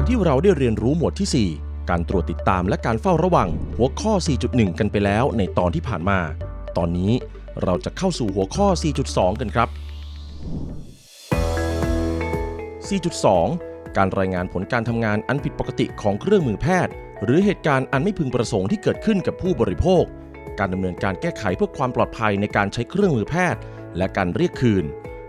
จากที่เราได้เรียนรู้หมวดที่ 4 การตรวจติดตามและการเฝ้าระวัง หัวข้อ 4.1 กันไปแล้วในตอนที่ผ่านมา ตอนนี้เราจะเข้าสู่หัวข้อ 4.2 กันครับ 4.2 การรายงานผลการทำงานอันผิดปกติของเครื่องมือแพทย์ หรือเหตุการณ์อันไม่พึงประสงค์ที่เกิดขึ้นกับผู้บริโภค การดำเนินการแก้ไขเพื่อความปลอดภัยในการใช้เครื่องมือแพทย์ และการเรียกคืน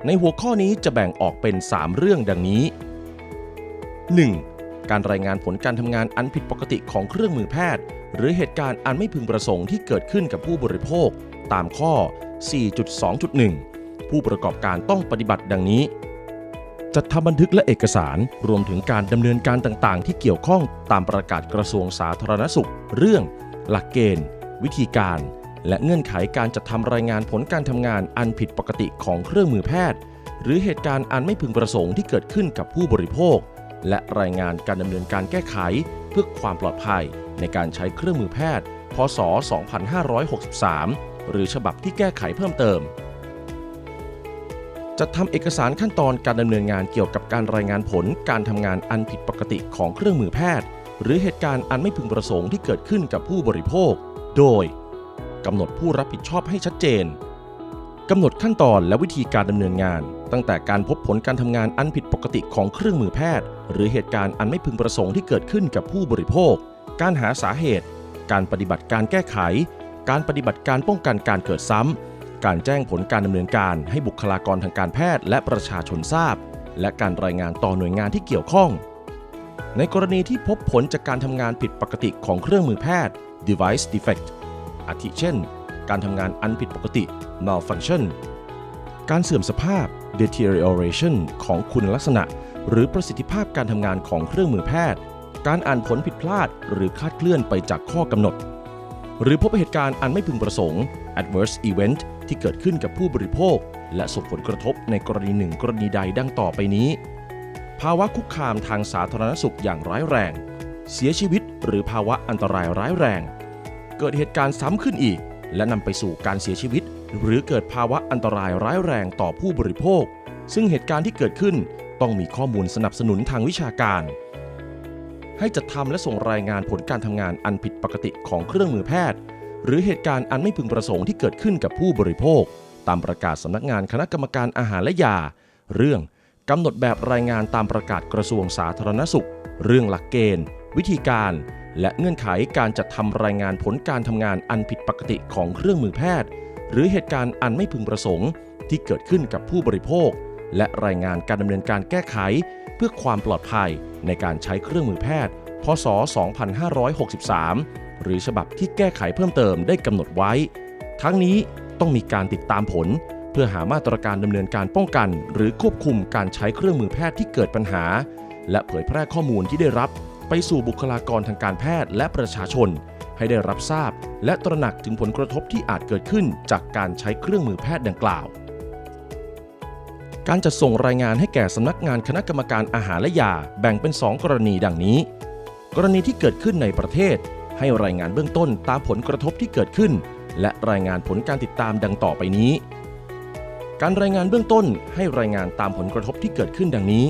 ในหัวข้อนี้จะแบ่งออกเป็น 3 เรื่องดังนี้ 1. การรายงานผลการทำงานอันผิดปกติของเครื่องมือแพทย์ หรือเหตุการณ์อันไม่พึงประสงค์ที่เกิดขึ้นกับผู้บริโภค ตามข้อ 4.2.1 ผู้ประกอบการต้องปฏิบัติดังนี้ จัดทำบันทึกและเอกสาร รวมถึงการดำเนินการต่างๆ ที่เกี่ยวข้องตามประกาศกระทรวงสาธารณสุข เรื่อง หลักเกณฑ์ วิธีการ และเงื่อนไขการจัดทำรายงานผลการทำงานอันผิดปกติของเครื่องมือแพทย์ หรือเหตุการณ์อันไม่พึงประสงค์ที่เกิดขึ้นกับผู้บริโภค และรายงานการดำเนินการแก้ไขเพื่อความปลอดภัยในการใช้เครื่องมือแพทย์ พศ 2563 หรือฉบับที่แก้ไขเพิ่มเติม จัดทำเอกสารขั้นตอนการดำเนินงานเกี่ยวกับการรายงานผลการทำงานอันผิดปกติของเครื่องมือแพทย์ หรือเหตุการณ์อันไม่พึงประสงค์ที่เกิดขึ้นกับผู้บริโภค โดยกำหนดผู้รับผิดชอบให้ชัดเจนกำหนดขั้นตอนและวิธีการดำเนินงาน ตั้งแต่การพบผลการทำงานอันผิดปกติของเครื่องมือแพทย์ หรือเหตุการณ์อันไม่พึงประสงค์ที่เกิดขึ้นกับผู้บริโภค การหาสาเหตุ การปฏิบัติการแก้ไข การปฏิบัติการป้องกันการเกิดซ้ำ การแจ้งผลการดำเนินการให้บุคลากรทางการแพทย์และประชาชนทราบ และการรายงานต่อหน่วยงานที่เกี่ยวข้อง ในกรณีที่พบผลจากการทำงานผิดปกติของเครื่องมือแพทย์ device defect อาทิเช่น การทำงานอันผิดปกติ malfunction การเสื่อมสภาพ deterioration ของคุณลักษณะ หรือประสิทธิภาพการทำงานของเครื่องมือแพทย์ การอ่านผลผิดพลาด หรือคลาดเคลื่อนไปจากข้อกำหนด หรือพบเหตุการณ์อันไม่พึงประสงค์ adverse event ที่เกิดขึ้นกับผู้บริโภค และส่งผลกระทบในกรณีหนึ่งกรณีใดดังต่อไปนี้ ภาวะคุกคามทางสาธารณสุขอย่างร้ายแรง เสียชีวิต หรือภาวะอันตรายร้ายแรง เกิดเหตุการณ์ซ้ำขึ้นอีก และนำไปสู่การเสียชีวิต หรือเกิดภาวะอันตรายร้ายแรงต่อผู้บริโภค ซึ่งเหตุการณ์ที่เกิดขึ้นต้องมีข้อมูลสนับสนุนทางวิชาการ ให้จัดทำและส่งรายงานผลการทำงานอันผิดปกติของเครื่องมือแพทย์ หรือเหตุการณ์อันไม่พึงประสงค์ที่เกิดขึ้นกับผู้บริโภค ตามประกาศสำนักงานคณะกรรมการอาหารและยา เรื่องกำหนดแบบรายงานตามประกาศกระทรวงสาธารณสุข เรื่องหลักเกณฑ์ วิธีการ และเงื่อนไขการจัดทำรายงานผลการทำงานอันผิดปกติของเครื่องมือแพทย์ หรือเหตุการณ์อันไม่พึงประสงค์ ที่เกิดขึ้นกับผู้บริโภค และรายงานการดำเนินการแก้ไข เพื่อความปลอดภัยในการใช้เครื่องมือแพทย์ พศ 2563 หรือฉบับที่แก้ไขเพิ่มเติมได้กำหนดไว้ ทั้งนี้ต้องมีการติดตามผล เพื่อหามาตรการดำเนินการป้องกัน หรือควบคุมการใช้เครื่องมือแพทย์ที่เกิดปัญหา และเผยแพร่ข้อมูลที่ได้รับ ไปสู่บุคลากรทางการแพทย์และประชาชน ให้ได้รับทราบ และตระหนักถึงผลกระทบที่อาจเกิดขึ้นจากการใช้เครื่องมือแพทย์ดังกล่าว การจัดส่งรายงานให้แก่สำนักงานคณะกรรมการอาหารและยาแบ่งเป็น 2 กรณีดังนี้ กรณีที่เกิดขึ้นในประเทศ ให้รายงานเบื้องต้นตามผลกระทบที่เกิดขึ้น และรายงานผลการติดตามดังต่อไปนี้ การรายงานเบื้องต้นให้รายงานตามผลกระทบที่เกิดขึ้นดังนี้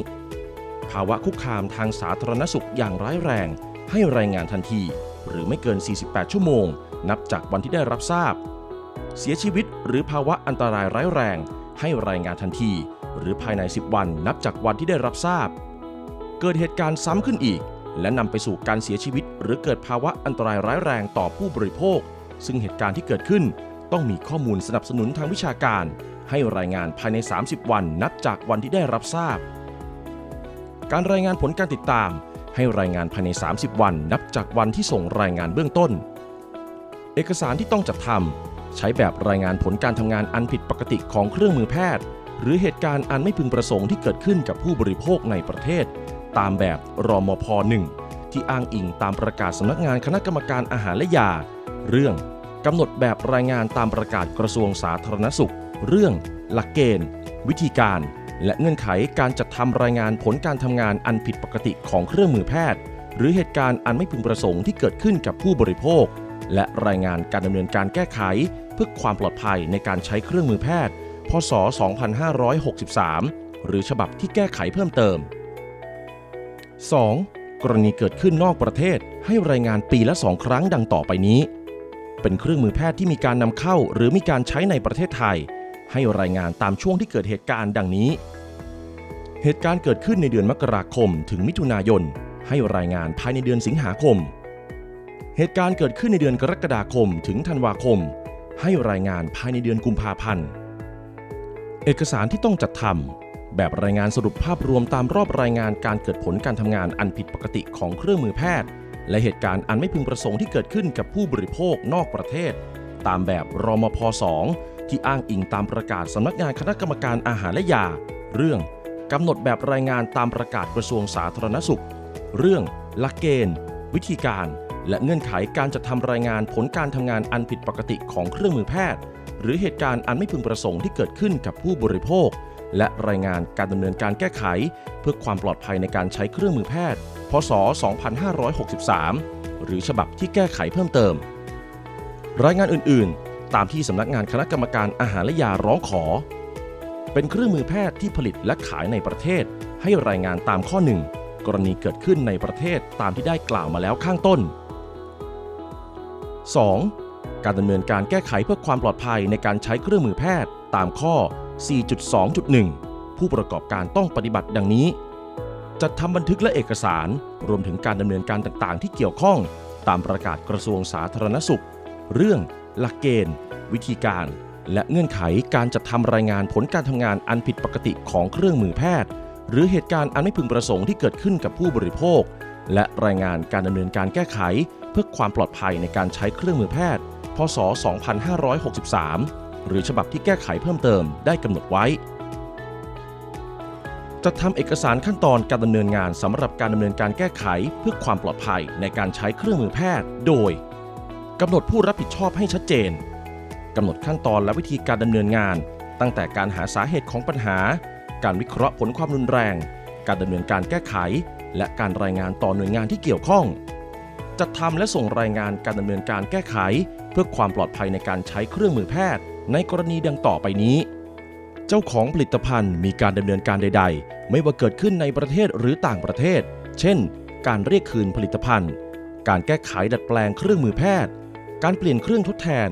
ภาวะคุกคามทางสาธารณสุขอย่างร้ายแรง ให้รายงานทันที หรือไม่เกิน 48 ชั่วโมง นับจากวันที่ได้รับทราบ เสียชีวิตหรือภาวะอันตรายร้ายแรง ให้รายงานทันที หรือภายใน 10 วันนับจากวันที่ได้รับทราบ เกิดเหตุการณ์ซ้ำขึ้นอีก และนำไปสู่การเสียชีวิต หรือเกิดภาวะอันตรายร้ายแรงต่อผู้บริโภค ซึ่งเหตุการณ์ที่เกิดขึ้น ต้องมีข้อมูลสนับสนุนทางวิชาการ ให้รายงานภายใน 30 วันนับจากวันที่ได้รับทราบ การรายงานผลการติดตาม ให้รายงานภายใน 30 วันนับจากวันที่ส่งรายงานเบื้องต้น เอกสารที่ต้องจัดทำใช้แบบรายงานผลการทำงานอันผิดปกติของเครื่องมือแพทย์ หรือเหตุการณ์อันไม่พึงประสงค์ที่เกิดขึ้นกับผู้บริโภคในประเทศ ตามแบบรมพ 1 ที่อ้างอิงตามประกาศสำนักงานคณะกรรมการอาหารและยา เรื่องกำหนดแบบรายงานตามประกาศกระทรวงสาธารณสุข เรื่อง หลักเกณฑ์ วิธีการ และเงื่อนไขการจัดทำรายงานผลการทำงานอันผิดปกติของเครื่องมือแพทย์ หรือเหตุการณ์อันไม่พึงประสงค์ที่เกิดขึ้นกับผู้บริโภค และรายงานการดำเนินการแก้ไข เพื่อความปลอดภัยในการใช้เครื่องมือแพทย์ พศ 2563 หรือฉบับที่แก้ไขเพิ่มเติม 2. กรณีเกิดขึ้นนอกประเทศ ให้รายงานปีละสองครั้งดังต่อไปนี้ เป็นเครื่องมือแพทย์ที่มีการนำเข้า หรือมีการใช้ในประเทศไทย ให้รายงานตามช่วงที่เกิดเหตุการณ์ดังนี้ เหตุการณ์เกิดขึ้นในเดือนมกราคมถึงมิถุนายน ให้รายงานภายในเดือนสิงหาคม เหตุการณ์เกิดขึ้นในเดือนกรกฎาคมถึงธันวาคม ให้รายงานภายในเดือนกุมภาพันธ์ เอกสารที่ต้องจัดทำแบบรายงานสรุปภาพรวมตามรอบรายงานการเกิดผลการทำงานอันผิดปกติของเครื่องมือแพทย์ และเหตุการณ์อันไม่พึงประสงค์ที่เกิดขึ้นกับผู้บริโภคนอกประเทศ ตามแบบรมพ 2 ที่อ้างอิงตามประกาศสำนักงานคณะกรรมการอาหารและยา เรื่องกำหนดแบบรายงานตามประกาศกระทรวงสาธารณสุข เรื่องหลักเกณฑ์ วิธีการ และเงื่อนไขการจัดทำรายงานผลการทำงานอันผิดปกติของเครื่องมือแพทย์ หรือเหตุการณ์อันไม่พึงประสงค์ที่เกิดขึ้นกับผู้บริโภค และรายงานการดำเนินการแก้ไข เพื่อความปลอดภัยในการใช้เครื่องมือแพทย์ พศ 2563 หรือฉบับที่แก้ไขเพิ่มเติม รายงานอื่นๆ ตามที่สำนักงานคณะกรรมการอาหารและยาร้องขอ เป็นเครื่องมือแพทย์ที่ผลิตและขายในประเทศ ให้รายงานตามข้อ1กรณีเกิดขึ้นในประเทศตามที่ได้กล่าวมาแล้วข้างต้น 2. การดำเนินการแก้ไขเพื่อความปลอดภัยในการใช้เครื่องมือแพทย์ตามข้อ 4.2.1 ผู้ประกอบการต้องปฏิบัติดังนี้ จัดทำบันทึกและเอกสาร รวมถึงการดำเนินการต่างๆ ที่เกี่ยวข้อง ตามประกาศกระทรวงสาธารณสุข เรื่อง หลักเกณฑ์ วิธีการ และเงื่อนไขการจัดทำรายงานผลการทำงานอันผิดปกติของเครื่องมือแพทย์ หรือเหตุการณ์อันไม่พึงประสงค์ที่เกิดขึ้นกับผู้บริโภค และรายงานการดำเนินการแก้ไข เพื่อความปลอดภัยในการใช้เครื่องมือแพทย์ พศ 2563 หรือฉบับที่แก้ไขเพิ่มเติมได้กำหนดไว้จัดทำเอกสารขั้นตอนการดำเนินงานสำหรับการดำเนินการแก้ไขเพื่อความปลอดภัยในการใช้เครื่องมือแพทย์ โดย กำหนดผู้รับผิดชอบให้ชัดเจนกำหนดขั้นตอนและวิธีการดำเนินงาน ตั้งแต่การหาสาเหตุของปัญหา การวิเคราะห์ผลความรุนแรง การดำเนินการแก้ไข และการรายงานต่อหน่วยงานที่เกี่ยวข้อง จัดทำและส่งรายงานการดำเนินการแก้ไข เพื่อความปลอดภัยในการใช้เครื่องมือแพทย์ ในกรณีดังต่อไปนี้ เจ้าของผลิตภัณฑ์มีการดำเนินการใด ๆ ไม่ว่าเกิดขึ้นในประเทศหรือต่างประเทศ เช่น การเรียกคืนผลิตภัณฑ์ การแก้ไขดัดแปลงเครื่องมือแพทย์ การเปลี่ยนเครื่องทดแทน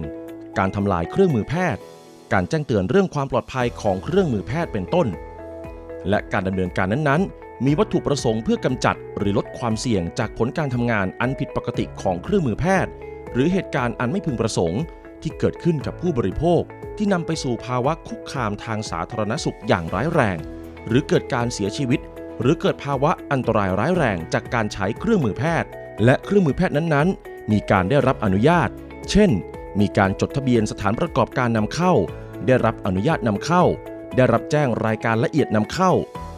การทำลายเครื่องมือแพทย์ การแจ้งเตือนเรื่องความปลอดภัยของเครื่องมือแพทย์เป็นต้น และการดำเนินการนั้นๆ มีวัตถุประสงค์เพื่อกำจัดหรือลดความเสี่ยงจากผลการทำงานอันผิดปกติของเครื่องมือแพทย์ หรือเหตุการณ์อันไม่พึงประสงค์ ที่เกิดขึ้นกับผู้บริโภค ที่นำไปสู่ภาวะคุกคามทางสาธารณสุขอย่างร้ายแรง หรือเกิดการเสียชีวิต หรือเกิดภาวะอันตรายร้ายแรงจากการใช้เครื่องมือแพทย์ และเครื่องมือแพทย์นั้นๆ มีการได้รับอนุญาต เช่น มีการจดทะเบียนสถานประกอบการนำเข้า ได้รับอนุญาตนำเข้า ได้รับแจ้งรายการละเอียดนำเข้า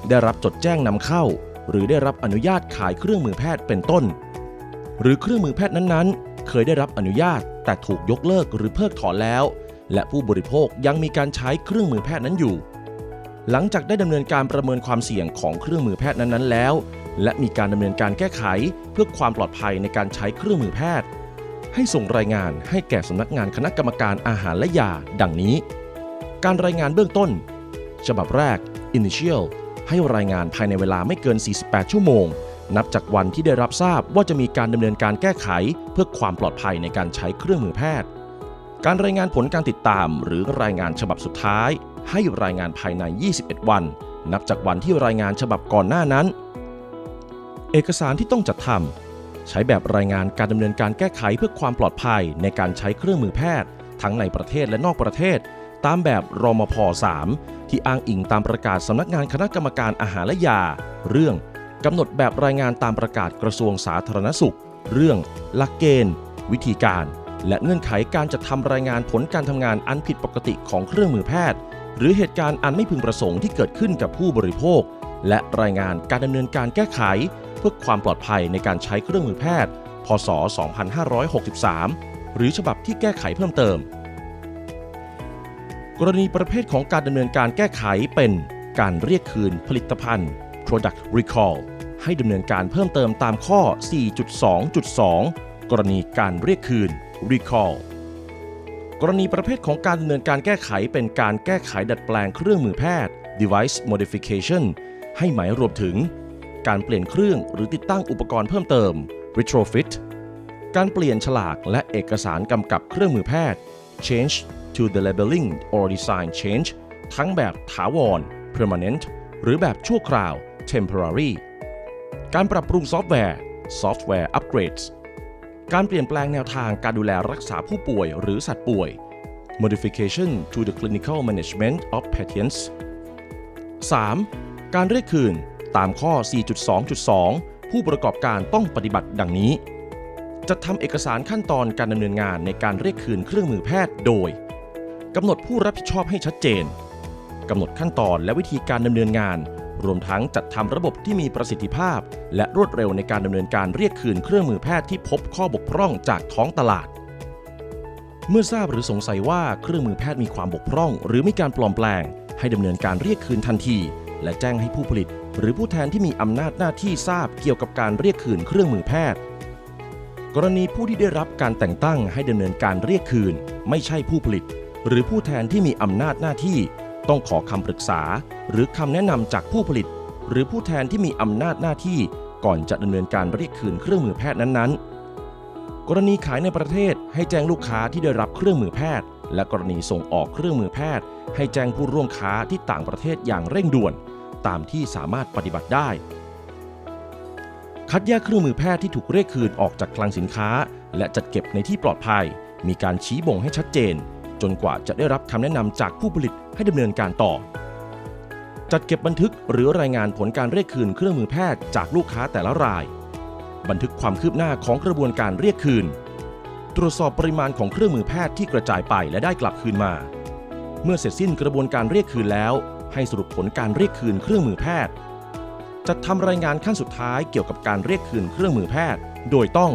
ได้รับจดแจ้งนำเข้า หรือได้รับอนุญาตขายเครื่องมือแพทย์เป็นต้น หรือเครื่องมือแพทย์นั้นๆ เคยได้รับอนุญาตแต่ถูกยกเลิกหรือเพิกถอนแล้ว และผู้บริโภคยังมีการใช้เครื่องมือแพทย์นั้นอยู่ หลังจากได้ดำเนินการประเมินความเสี่ยงของเครื่องมือแพทย์นั้นๆ แล้ว และมีการดำเนินการแก้ไขเพื่อความปลอดภัยในการใช้เครื่องมือแพทย์ ให้ส่งรายงานให้แก่สำนักงานคณะกรรมการอาหารและยาดังนี้ การรายงานเบื้องต้น ฉบับแรก Initial ให้รายงานภายในเวลาไม่เกิน 48 ชั่วโมง นับจากวันที่ได้รับทราบว่าจะมีการดำเนินการแก้ไข เพื่อความปลอดภัยในการใช้เครื่องมือแพทย์ การรายงานผลการติดตาม หรือรายงานฉบับสุดท้าย ให้รายงานภายใน 21 วัน นับจากวันที่รายงานฉบับก่อนหน้านั้น เอกสารที่ต้องจัดทำใช้แบบรายงานการดำเนินการแก้ไขเพื่อความปลอดภัยในการใช้เครื่องมือแพทย์ ทั้งในประเทศและนอกประเทศ ตามแบบรมพ 3 ที่อ้างอิงตามประกาศสำนักงานคณะกรรมการอาหารและยา เรื่องกำหนดแบบรายงานตามประกาศกระทรวงสาธารณสุข เรื่อง หลักเกณฑ์ วิธีการ และเงื่อนไขการจัดทำรายงานผลการทำงานอันผิดปกติของเครื่องมือแพทย์ หรือเหตุการณ์อันไม่พึงประสงค์ที่เกิดขึ้นกับผู้บริโภค และรายงานการดำเนินการแก้ไข เพื่อความปลอดภัยในการใช้เครื่องมือแพทย์ พศ 2563 หรือฉบับที่แก้ไขเพิ่มเติม กรณีประเภทของการดำเนินการแก้ไขเป็นการเรียกคืนผลิตภัณฑ์ product recall ให้ดำเนินการเพิ่มเติมตามข้อ 4.2.2 กรณีการเรียกคืน recall กรณีประเภทของการดำเนินการแก้ไขเป็นการแก้ไขดัดแปลงเครื่องมือแพทย์ device modification ให้หมายรวมถึง การเปลี่ยนเครื่องหรือติดตั้งอุปกรณ์เพิ่มเติม retrofit การเปลี่ยนฉลากและเอกสารกำกับเครื่องมือแพทย์ change to the labeling or design change ทั้งแบบถาวร permanent หรือแบบชั่วคราว temporary การปรับปรุงซอฟต์แวร์ software upgrades การเปลี่ยนแปลงแนวทางการดูแลรักษาผู้ป่วยหรือสัตว์ป่วย modification to the clinical management of patients 3. การเรียกคืน ตามข้อ 4.2.2 ผู้ประกอบการต้องปฏิบัติดังนี้จัดทำเอกสารขั้นตอนการดำเนินงานในการเรียกคืนเครื่องมือแพทย์โดยกำหนดผู้รับผิดชอบให้ชัดเจนกำหนดขั้นตอนและวิธีการดำเนินงาน รวมทั้งจัดทำระบบที่มีประสิทธิภาพ และรวดเร็วในการดำเนินการเรียกคืนเครื่องมือแพทย์ที่พบข้อบกพร่องจากท้องตลาด เมื่อทราบหรือสงสัยว่าเครื่องมือแพทย์มีความบกพร่อง หรือมีการปลอมแปลง ให้ดำเนินการเรียกคืนทันที และแจ้งให้ผู้ผลิต หรือผู้แทนที่มีอำนาจหน้าที่ทราบเกี่ยวกับการเรียกคืนเครื่องมือแพทย์ กรณีผู้ที่ได้รับการแต่งตั้งให้ดำเนินการเรียกคืน ไม่ใช่ผู้ผลิต หรือผู้แทนที่มีอำนาจหน้าที่ ต้องขอคำปรึกษา หรือคำแนะนำจากผู้ผลิต หรือผู้แทนที่มีอำนาจหน้าที่ ก่อนจะดำเนินการเรียกคืนเครื่องมือแพทย์นั้นๆกรณีขายในประเทศให้แจ้งลูกค้าที่ได้รับเครื่องมือแพทย์ และกรณีส่งออกเครื่องมือแพทย์ ให้แจ้งผู้ร่วมค้าที่ต่างประเทศอย่างเร่งด่วน ตามที่สามารถปฏิบัติได้ คัดแยกเครื่องมือแพทย์ที่ถูกเรียกคืนออกจากคลังสินค้า และจัดเก็บในที่ปลอดภัย มีการชี้บ่งให้ชัดเจน จนกว่าจะได้รับคำแนะนำจากผู้ผลิตให้ดำเนินการต่อ จัดเก็บบันทึกหรือรายงานผลการเรียกคืนเครื่องมือแพทย์จากลูกค้าแต่ละราย บันทึกความคืบหน้าของกระบวนการเรียกคืน ตรวจสอบปริมาณของเครื่องมือแพทย์ที่กระจายไปและได้กลับคืนมา เมื่อเสร็จสิ้นกระบวนการเรียกคืนแล้ว ให้สรุปผลการเรียกคืนเครื่องมือแพทย์ จัดทำรายงานขั้นสุดท้ายเกี่ยวกับการเรียกคืนเครื่องมือแพทย์ โดยต้อง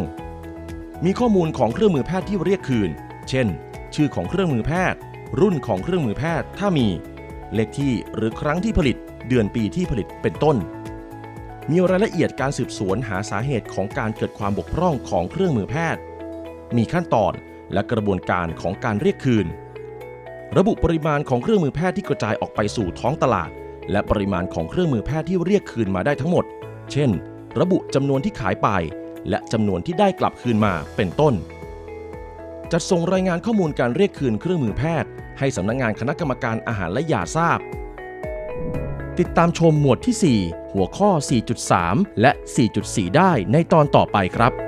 มีข้อมูลของเครื่องมือแพทย์ที่เรียกคืน เช่น ชื่อของเครื่องมือแพทย์ รุ่นของเครื่องมือแพทย์ถ้ามี เลขที่หรือครั้งที่ผลิต เดือนปีที่ผลิตเป็นต้น มีรายละเอียดการสืบสวนหาสาเหตุของการเกิดความบกพร่องของเครื่องมือแพทย์ มีขั้นตอนและกระบวนการของการเรียกคืน ระบุปริมาณของเครื่องมือแพทย์ที่กระจายออกไปสู่ท้องตลาด และปริมาณของเครื่องมือแพทย์ที่เรียกคืนมาได้ทั้งหมด เช่น ระบุจำนวนที่ขายไป และจำนวนที่ได้กลับคืนมาเป็นต้น จัดส่งรายงานข้อมูลการเรียกคืนเครื่องมือแพทย์ ให้สำนักงานคณะกรรมการอาหารและยาทราบ ติดตามชมหมวดที่ 4 หัวข้อ 4.3 และ 4.4 ได้ในตอนต่อไปครับ